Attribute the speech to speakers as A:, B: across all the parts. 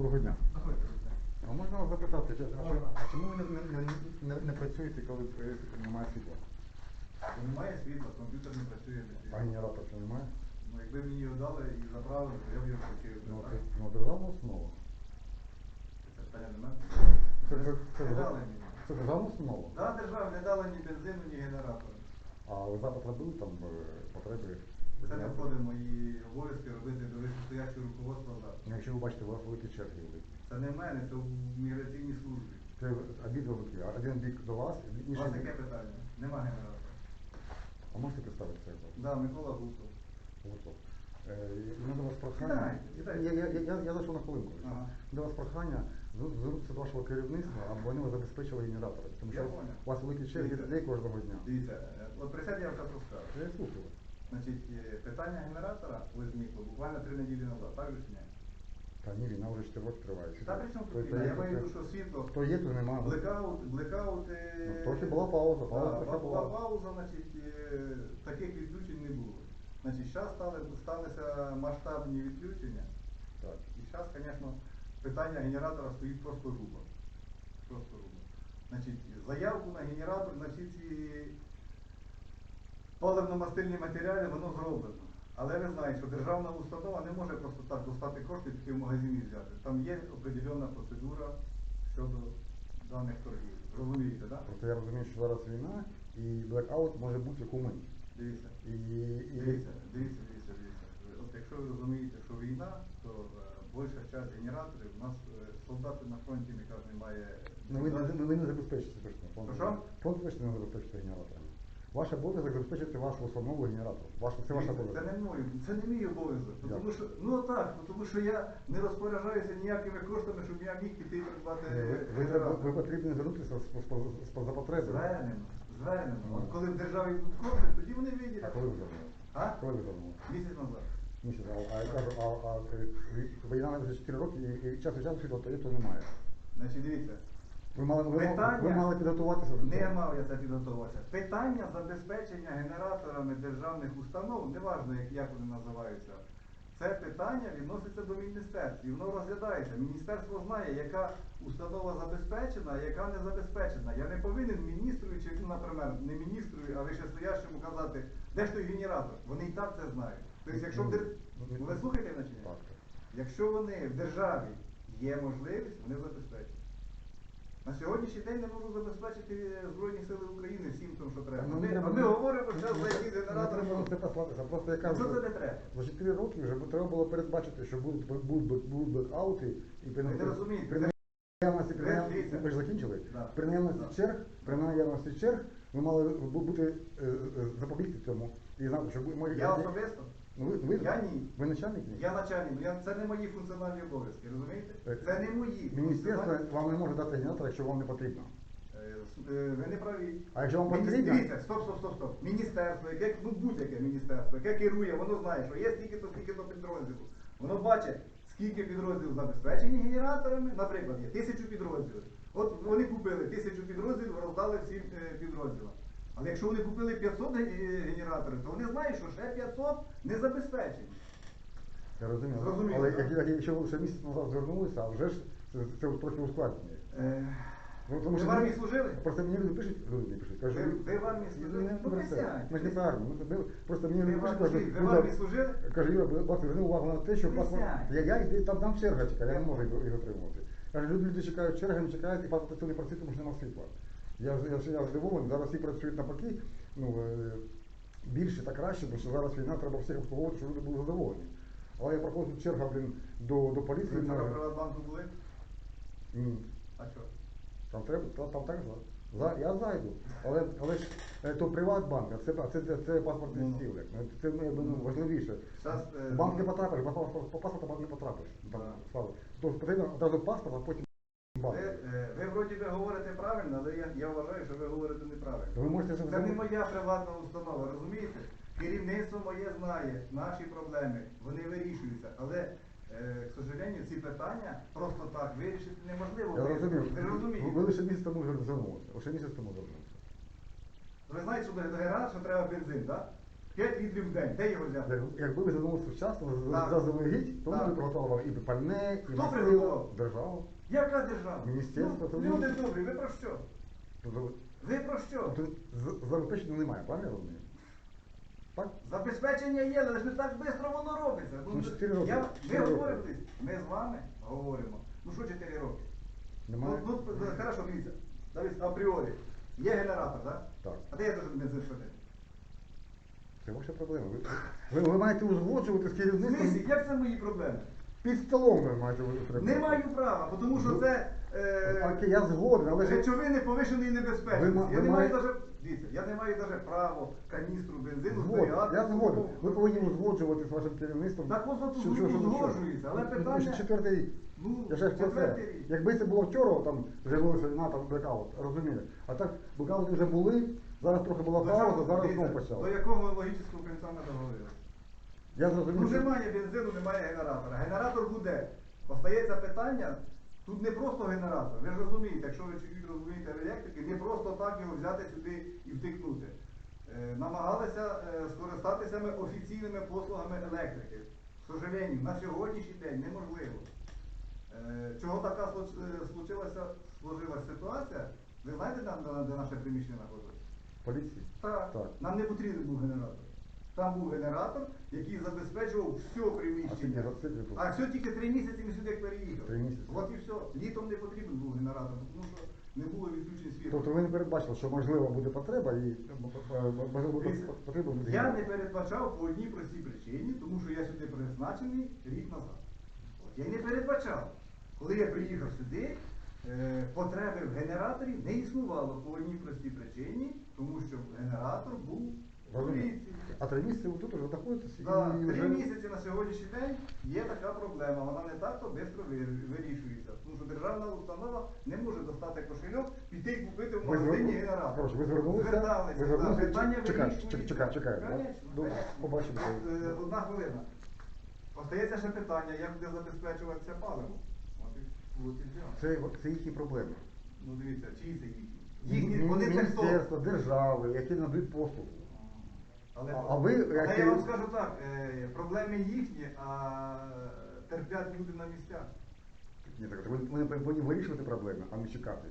A: Доброго дня. А можна вас запитати, а, чому ви не, не, не, не, не працюєте, коли немає світла?
B: Бо немає світла, комп'ютер не працює
A: А генератор немає?
B: Ну, якби мені його дали і заправили, то я б його включив.
A: Ну, це ну, державна основа.
B: Це питання до мене.
A: Це, це, це,
B: Не дали мені.
A: це державна установа.
B: Да, держава не дала ні бензину, ні генератора.
A: А ви запит робили там е, потреби?
B: Це не входить в мої обов'язки робити до вищестоячого руководства завтра.
A: Ну, Якщо ви бачите, у вас великі черги великі.
B: Це не в мене, це в міграційній службі.
A: Це обидва боки. Один бік до вас,
B: У
A: інший
B: вас
A: бік.
B: питання? Нема генератора.
A: А можете представити це?
B: Да, Микола Гусов.
A: Гуртов. Е, у мене до вас прохання.
B: Сідайте, сідайте.
A: Я, я, я, я, я зайшов на хвилинку.
B: Ага.
A: До вас прохання зв- звернутися до вашого керівництва, аби вони вас забезпечили генератором. Тому що
B: понял.
A: у вас великі черги людей кожного дня.
B: Дивіться, е, от присядь, я вам зараз розкажу.
A: Я слухаю. вас.
B: Значить, е, питання генератора возникло буквально три неділі назад, так же чи ні?
A: Та ні, війна вже 4 роки триває.
B: Та при чому тут війна? Я маю в виду, що світло,
A: То є, то немає.
B: блекаут, блекаут, е,
A: Ну, трохи була пауза, пауза трохи була.
B: пауза, значить, е, таких відключень не було. Значить, зараз стали, сталися масштабні відключення,
A: Так.
B: і зараз, звісно, питання генератора стоїть просто грубо. Просто грубо. Значить, заявку на генератор, на всі ці паливно-мастильні матеріали, воно зроблено. Але ви знаєте, що державна установа не може просто так достати кошти піти в магазин і взяти. Там є определенна процедура щодо даних торгів. Розумієте, так?
A: Просто я розумію, що зараз війна і блекаут може бути яку мить.
B: Дивіться.
A: І, і...
B: Дивіться, дивіться, дивіться, дивіться. От якщо ви розумієте, що війна, то е, більша часть генераторів у нас е, солдати на фронті ніяк немає.
A: Ну, ви, не- ви не забезпечите точно. Фонд,
B: Що?
A: фонд точно не забезпечите генераторами. Ваш обов'язок забезпечити вашу установу генератор. Ваш, це ваш обов'язок.
B: Це не мой, це не мій обов'язок. Ну, Тому що, ну так, ну, тому що я не розпоряджаюся ніякими коштами, щоб я міг піти і придбати.
A: Ви, ви, ви, потрібні звернутися з, з, з, з, за потреби.
B: Звернемо, звернемо. От коли в державі будуть кошти, тоді вони
A: А коли ви звернули?
B: А?
A: Коли ви звернули?
B: Місяць назад.
A: Місяць, а, а, я кажу, а, а, е, війна вже 4 роки і, і час від часу світла то немає.
B: Значить, дивіться.
A: Ви мали,
B: Питання-
A: ви мали підготуватися до
B: Не
A: цього.
B: мав я це підготуватися. Питання забезпечення генераторами державних установ, неважно як, як вони називаються, це питання відноситься до міністерства. І воно розглядається. Міністерство знає, яка установа забезпечена, а яка не забезпечена. Я не повинен міністру, чи, ну, наприклад, не міністру, а вищестоящому казати, де ж той генератор. Вони і так це знають. Тобто, якщо в дер-
A: Ну,
B: ви слухаєте мене чи ні?
A: Так, так.
B: Якщо вони в державі є можливість, вони забезпечать. На сьогоднішній день не можуть забезпечити Збройні Сили України всім тим, що треба.
A: Ну,
B: Ми,
A: не
B: а ми говоримо, що
A: ну,
B: за якийсь
A: не
B: генератор.
A: треба це послатися. Просто я кажу,
B: Що
A: що
B: це не треба?
A: за 4 роки вже треба було передбачити, що будуть, будуть, будуть блекаути і при,
B: Ви не розумієте.
A: при наявності, при
B: Ви
A: наявності,
B: дивіться.
A: ви ж закінчили?
B: Да.
A: При наявності
B: Да.
A: черг, при наявності черг, ви мали бу- бути е, е, запобігти цьому і знати, що ми-
B: Я особисто,
A: Ну, ви, ви,
B: Я ні.
A: ви начальник? ні?
B: я начальник, ну, я, це не мої функціональні обов'язки, розумієте? Це не мої
A: Міністерство
B: функціональні-
A: вам не може дати генератор, якщо вам не потрібно.
B: Е, с- е, Ви не праві.
A: А якщо вам потрібно-
B: Дивіться, стоп, стоп, стоп, стоп. Міністерство, яке, ну будь-яке міністерство, яке керує, воно знає, що є стільки-то, стільки-то підрозділів. Воно бачить, скільки підрозділів забезпечені генераторами. Наприклад, є тисячу підрозділів. От вони купили тисячу підрозділів, роздали всім е, підрозділам. Але якщо вони купили 500 е, генераторів, то вони знають, що ще 500 не забезпечені.
A: Я розумію.
B: Зрозуміло,
A: Але
B: так?
A: як, як, якщо ви ще місяць назад звернулися, а вже ж це, це трохи ускладнює.
B: Е,
A: Ну, тому
B: Ви
A: що
B: в армії служили?
A: Просто мені люди пишуть, люди пишуть, кажуть,
B: Ви- ви в армії
A: «Юра,
B: служили?
A: не
B: Ну,
A: про це.
B: присядьте,
A: Ми ж не
B: присядьте.
A: армії. ми- ми- Просто мені
B: Ви
A: люди
B: в
A: пишуть,
B: армії-
A: кажуть,
B: ви в
A: «Юра,
B: армії служили?
A: Каже, Юра, будь ласка, зверни увагу на те, що паспорт.
B: Присядьте.
A: Я, я там, там черга чекає, я не можу його, його отримувати. Каже, люди, люди чекають чергами, чекають, і паспорт не працює, тому що немає світла. Я, я, я здивований, зараз всі працюють навпаки, ну, е, більше та краще, бо що зараз війна, треба всіх обслуговувати, щоб люди були задоволені. Але я проходжу черга, блін, до, до поліції.
B: Ви вчора Приватбанку були?
A: Ні.
B: А що?
A: Там треба, та- там так за. за я зайду. Але, але ж е, то Приватбанк, а це, це, це, це паспортний
B: Ну.
A: стіл. Ну, Це ну, ну, важливіше.
B: Е,
A: банк не потрапиш, по, по, по паспорту банк не потрапиш. Там,
B: Да.
A: потрібно одразу паспорт, а потім.
B: Ви, е, ви вроді би говорите правильно, але я, я вважаю, що ви говорите неправильно.
A: Ви можете
B: Це не моя приватна установа, розумієте? Керівництво моє знає наші проблеми, вони вирішуються. Але, е, к сожалению, ці питання просто так вирішити неможливо.
A: Я розумію.
B: Ви розумієте?
A: Ви лише місяць тому звернулися. Лише місяць тому звернулися.
B: Ви знаєте, що до до що треба бензин, так? 5 літрів в день. Де його взяти?
A: Якби ви звернулися вчасно, заздалегідь, то ми приготували і пальне, і
B: Хто приготував?
A: держава.
B: Яка держава?
A: Міністерство,
B: Ну, люди добрі, ви про що? Ви про що?
A: з- забезпечення немає, правильно я розумію? Так?
B: Забезпечення є, але ж не так швидко воно робиться.
A: Ну, чотири роки.
B: Я, ми
A: Чотири роки.
B: говоримо, десь, ми з вами говоримо. Ну що 4 роки?
A: Немає?
B: Ну, ну, хорошо, дивіться. Дивіться, апріорі. Є генератор, так?
A: Так.
B: А де я дуже бензин швидкий?
A: Це ваша проблема. Ви, ви, ви маєте узгоджувати з керівництвом.
B: Смисі, як це мої проблеми?
A: Під столом ви маєте узгоджувати.
B: Не маю права, тому що
A: Ну,
B: це е,
A: Окей, я згоден, але ж
B: речовини повишеної
A: Ви
B: небезпечності.
A: ма-
B: Я
A: ви
B: не маю
A: маєте-
B: даже, дивіться, я не маю даже право каністру бензину
A: згоден.
B: зберігати.
A: Я згоден. Ви повинні узгоджувати з вашим керівництвом.
B: Так ось от
A: що- що-
B: узгоджується, але
A: Ну,
B: питання-
A: Четвертий рік.
B: Ну,
A: Я ж про це.
B: четвертий рік.
A: Якби це було вчора, там з'явилася війна, там блекаут, розумієте. А так блекаути вже були, зараз трохи була
B: До
A: пауза, зараз
B: дивіться,
A: знову
B: До якого логічного кінця ми договорилися?
A: Я зрозумів, що
B: немає бензину, немає генератора. Генератор буде. Остається питання. Тут не просто генератор. Ви ж розумієте, якщо ви чуть розумієте електрики, не просто так його взяти сюди і втикнути. Е, намагалися е, скористатися ми офіційними послугами електрики. К сожалению, на сьогоднішній день неможливо. Е, чого така случ- е, случилася, сложилась ситуація? Ви знаєте, де, де- де наше приміщення знаходиться?
A: поліції.
B: Так.
A: Так.
B: Нам не потрібен був генератор. Там був генератор, який забезпечував все приміщення. А все тільки три місяці ми сюди переїхали. От і все. Літом не потрібен був генератор, тому що не було відключень світла.
A: Тобто ви не передбачили, що можливо буде потреба і е, потреба буде.
B: Я не передбачав по одній простій причині, тому що я сюди призначений рік назад. От я не передбачав. Коли я приїхав сюди, е, потреби в генераторі не існувало по одній простій причині, тому що генератор був
A: А три місяці ви тут вже знаходитесь
B: Так,
A: і
B: три
A: вже...
B: місяці на сьогоднішній день є така проблема. Вона не так то швидко вирішується. Тому що державна установа не може достати кошельок, піти і купити в магазині генератор.
A: Ви звернулися, ви звернулися,
B: питання вирішується.
A: чекай, чекай, да?
B: Конечно.
A: побачимо.
B: Е, Одна хвилина. Остається ще питання, як буде забезпечуватися паливо.
A: Це, це їхні проблеми.
B: Ну дивіться, чиї це їхні? Їхні, вони це хто?
A: Міністерство, держави, які надають послугу.
B: Але,
A: А- ви,
B: але
A: як
B: я вам скажу так, е, проблеми їхні, а терплять люди на місцях.
A: Ні, так ви, ви повинні вирішувати проблеми, а не чекати.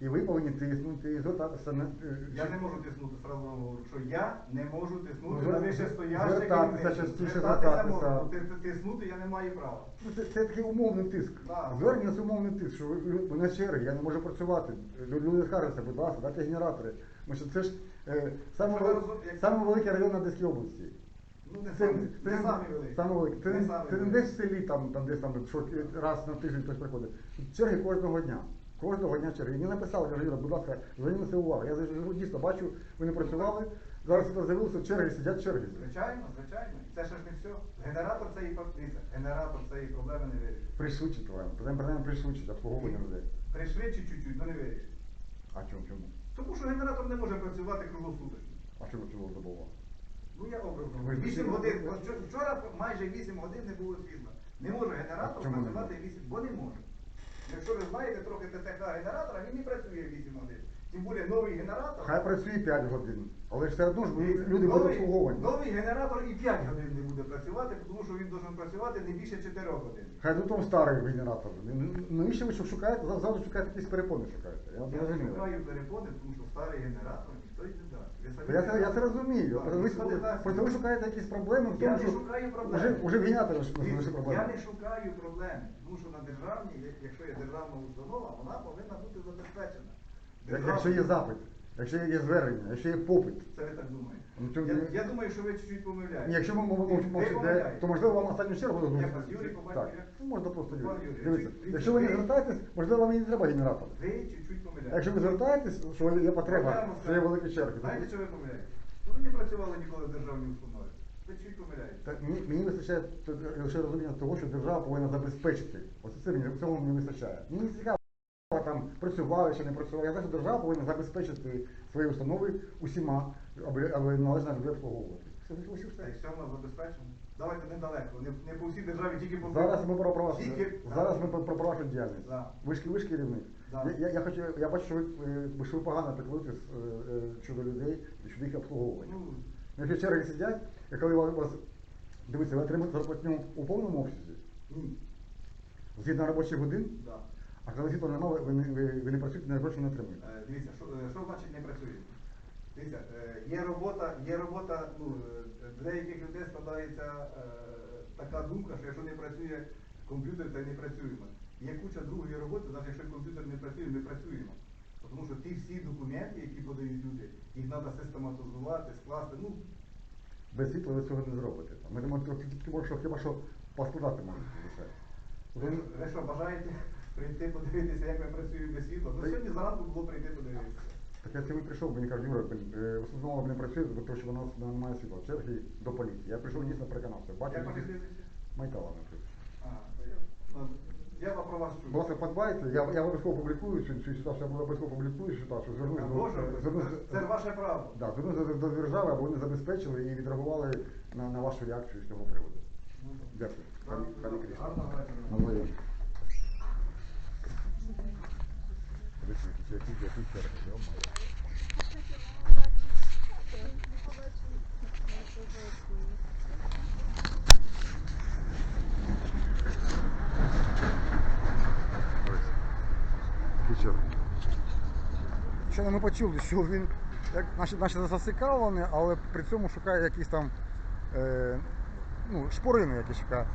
A: І ви повинні тиснути і звертатися на...
B: Я не можу тиснути, сразу вам говорю, що я не можу тиснути
A: Ну,
B: на
A: звер-
B: вищестояще
A: звертатися, частіше
B: Звертатися можу, ти- ти- тиснути я не маю права.
A: Ну, Це, це такий умовний тиск.
B: Да.
A: Звернення це умовний тиск, що ви, ви, на черги, я не можу працювати. Лю- Люди скаржаться, будь ласка, дайте генератори. Тому що це ж саме, вели- саме великий район на Одеській області.
B: Ну не
A: Це,
B: самі,
A: це,
B: не самі великі.
A: Саме великий. Це,
B: Не
A: не-
B: самі
A: це не
B: великі.
A: десь в селі, там, там десь там, що раз на тиждень хтось приходить. Черги кожного дня. Кожного дня черги. Мені написали, каже, Юра, будь ласка, зверніть на це увагу. Я живу дійсно бачу, ви не працювали. Зараз це з'явилися черги, сидять черги.
B: Звичайно, звичайно. І Це ще ж не все. Генератор цієї про- дивіться, генератор цієї проблеми не вирішить.
A: Пришвидшить вам. Принаймні, пришвидшить обслуговування людей.
B: Пришвидшить чуть-чуть, але не вирішить.
A: А чому чому?
B: Тому що генератор не може працювати круглосуточно.
A: А чому цього забував?
B: Ну я обрав.
A: Ви
B: 8 годин. вчора- майже 8 годин не було світла. Не може генератор
A: чому
B: працювати
A: може?
B: 8, бо не може. Якщо ви знаєте трохи ТТХ генератора, він не працює 8 годин. Тим більше новий генератор.
A: Хай працює 5 годин, але ж все одно ж люди будуть
B: новий-
A: обслуговані.
B: Новий генератор і 5 годин не буде працювати, тому що він повинен працювати не більше 4 годин.
A: Хай до того старий генератор. Навіщо ви що шукаєте? Завжди шукаєте якісь перепони шукаєте. Я
B: Я
A: не
B: не шукаю перепони, тому що старий генератор ніхто й не дасть.
A: Я це, я це розумію.
B: Так,
A: ви,
B: не
A: просто ви шукаєте якісь проблеми в
B: Я
A: тому,
B: не
A: що
B: шукаю проблем.
A: вже, вже в генераторі лише
B: Я не шукаю проблеми, тому що на державній, якщо є державна установа, вона повинна бути забезпечена.
A: Як- Якщо є запит, якщо є звернення, якщо є попит.
B: Це ви так думаєте?
A: Ну,
B: я, я думаю, що ви чуть-чуть помиляєте.
A: Ні, якщо ми мов-
B: Ви
A: мов- мовчите, то можливо вам останню чергу дадуть.
B: Як вас, Юрій, по батькові,
A: Так, ну, можна просто
B: Пан
A: Юрій.
B: Юрій,
A: Дивіться,
B: ви-
A: якщо ви не
B: ви-
A: звертаєтесь, можливо, вам і не треба генератор.
B: Ви чуть-чуть
A: А
B: помиляєте.
A: якщо ви звертаєтесь, що є потреба, що є великі черги.
B: Знаєте, що ви помиляєте? Ну, ви не працювали ніколи в державній установі. Ви чуть помиляєте.
A: Так, мені, мені вистачає т- лише розуміння того, що держава повинна забезпечити. Ось це мені цього мені вистачає. Мені не цікаво там працювали чи не працювали. Я знаю, держава повинна забезпечити свої установи усіма, аби, належно людей обслуговувати. Все,
B: й
A: все.
B: все в нас забезпечено. Давайте недалеко, не, не по всій державі, тільки по
A: Зараз ми про, вашу-
B: Тільки-
A: зараз ми про, вашу діяльність.
B: Да.
A: Ви ж ви керівник.
B: Да.
A: Я, я, я, хочу, я бачу, що ви, е, що ви погано піклуєтесь е, е, щодо людей щодо їх обслуговування.
B: Ну,
A: Якщо черги сидять, і коли у вас, дивіться, ви отримуєте зарплатню у повному обсязі,
B: Ні.
A: згідно робочих годин,
B: Да.
A: А коли світла немає, ви, не- ви, ви не працюєте, на гроші не отримуєте.
B: Е, Дивіться, що, е, що значить не працює? Дивіться, е, є робота, є робота, ну, е, для деяких людей складається е, така думка, що якщо не працює комп'ютер, то й не працюємо. Є куча другої роботи, навіть якщо комп'ютер не працює, ми працюємо. Тому що ті всі документи, які подають люди, їх треба систематизувати, скласти. Ну,
A: Без світла ви цього не зробите. Ми думаємо, хіба що, хіба що поскладати можете лише.
B: ви, ви що, бажаєте прийти подивитися, як ми працюємо без світла? Ну, сьогодні зранку було прийти подивитися.
A: Так я сьогодні прийшов, мені кажуть, Юра, блін, е, установа не працює, тому що нас немає світла. Черги до поліції. Я прийшов дійсно переконався. Бачу,
B: Як ваше
A: що- Майкала, наприклад.
B: Я, ну, я про вас чую.
A: Ласка, подбайте, я, я обов'язково публікую цю, цю ситуацію, я обов'язково публікую цю ситуацію, звернусь
B: А
A: до... Звернусь-
B: це ж ваше право.
A: Да, звернусь до, держави, або вони забезпечили і відреагували на, на вашу реакцію з цього приводу. Дякую. Пані, пані Крістіна.
B: Гарного вечора.
A: Навзаєм. Дивіться, які- які- які черги, йо-моє. Ось. Які черги. Щойно ми почули, що він як, наче, наче зацікавлений, але при цьому шукає якісь там е, ну, шпорини якісь шукає.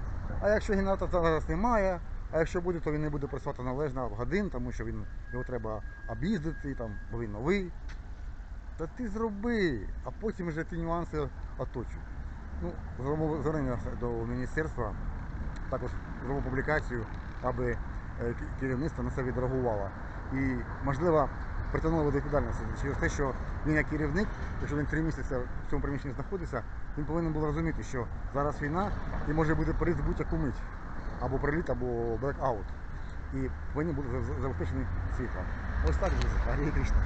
A: А якщо генератора зараз немає, а якщо буде, то він не буде працювати належно в годин, тому що він, його треба об'їздити, бо він новий. Та ти зроби, а потім вже ті нюанси оточуй. Ну, зробимо звернення до міністерства, також зробимо публікацію, аби е, керівництво на це відреагувало. І, можливо, притягнуло до відповідальності через те, що він як керівник, якщо він три місяці в цьому приміщенні знаходиться, він повинен був розуміти, що зараз війна і може бути приз будь-яку мить. Або приліт, або блекаут. І повинні бути за- за- забезпечені світла. Ось так, друзі. Кришна.